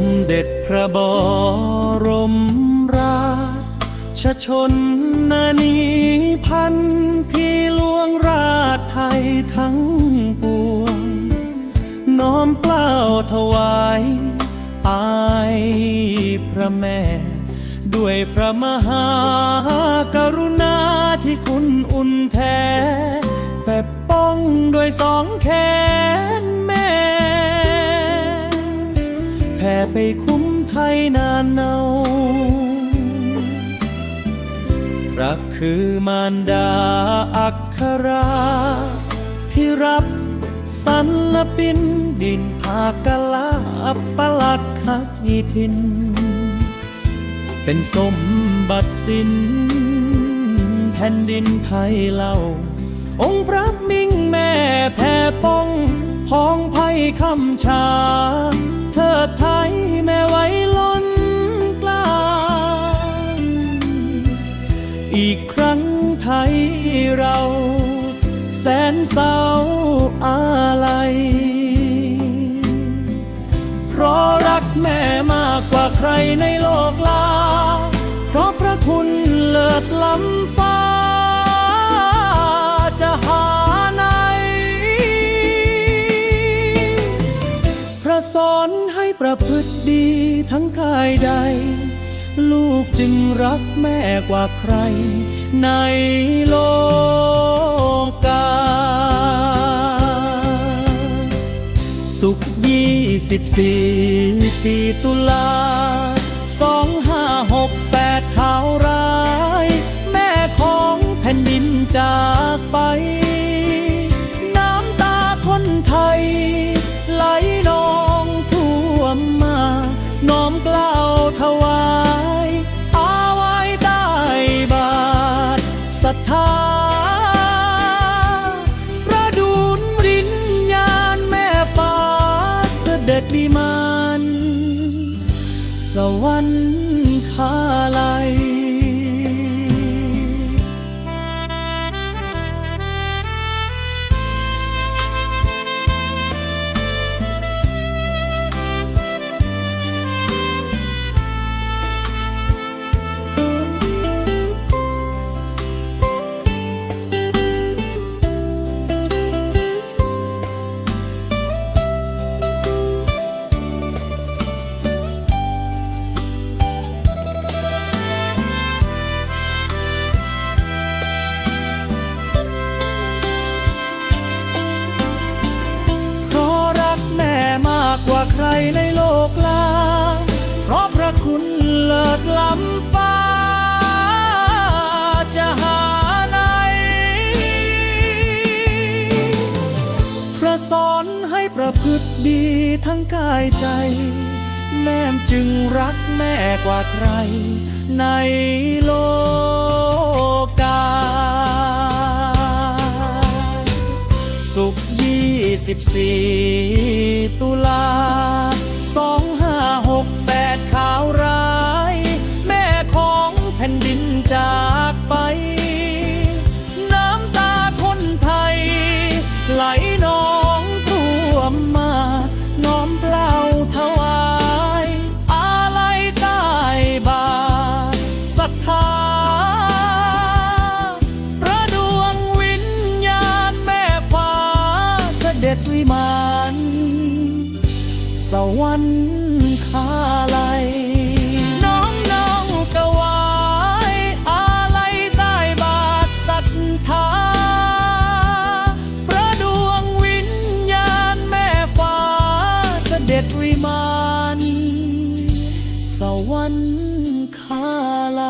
มเด็จพระบรมราชชนนานีพันพี่หลวงราชไทยทั้งปวง น้อมเกล้าถวายอายพระแม่ ด้วยพระมหากรุณาที่คุณอุ่นแท้แต่ป้องด้วยสองแขน ไปคุ้มไทยนานเนาพระคือมารดาอักขราที่รับสันลปินดินภากลาปลักขักอีทิน เป็นสมบัติสิน แผ่นดินไทยเล่าองค์พระมิ่งแม่แผ่ป้องพ้องไพ่คำชา ไทยเรา แสนเศร้าอาลัย เพราะรักแม่มากกว่าใครในโลกลา เพราะพระคุณเลิศล้ำฟ้า จะหาไหน พระสอนให้ประพฤติดีทั้งกายใด จึงรักแม่กว่าใครในโลกกาสุขยี่สิบสี่สี่ตุลาสองห้าหกแปดข่าวร้าย แม่ของแผ่นดินจากไป น้ำตาคนไทย ไหลนองท่วมมา น้อมกล้า เส กว่าใครในโลกลาเพราะพระคุณเลิศล้ำฟ้า จะหาไหนพระสอนให้ประพฤติดีทั้งกายใจ แม่จึงรักแม่กว่าใครในโลก 14 ตุลา ศวิมานสวรรค์คาไลน้องน้องกวายอาลัยใต้บาทศรัทธาพระดวงวิญญาณแม่ฟ้าเสด็จวิมานสวรรค์คาไล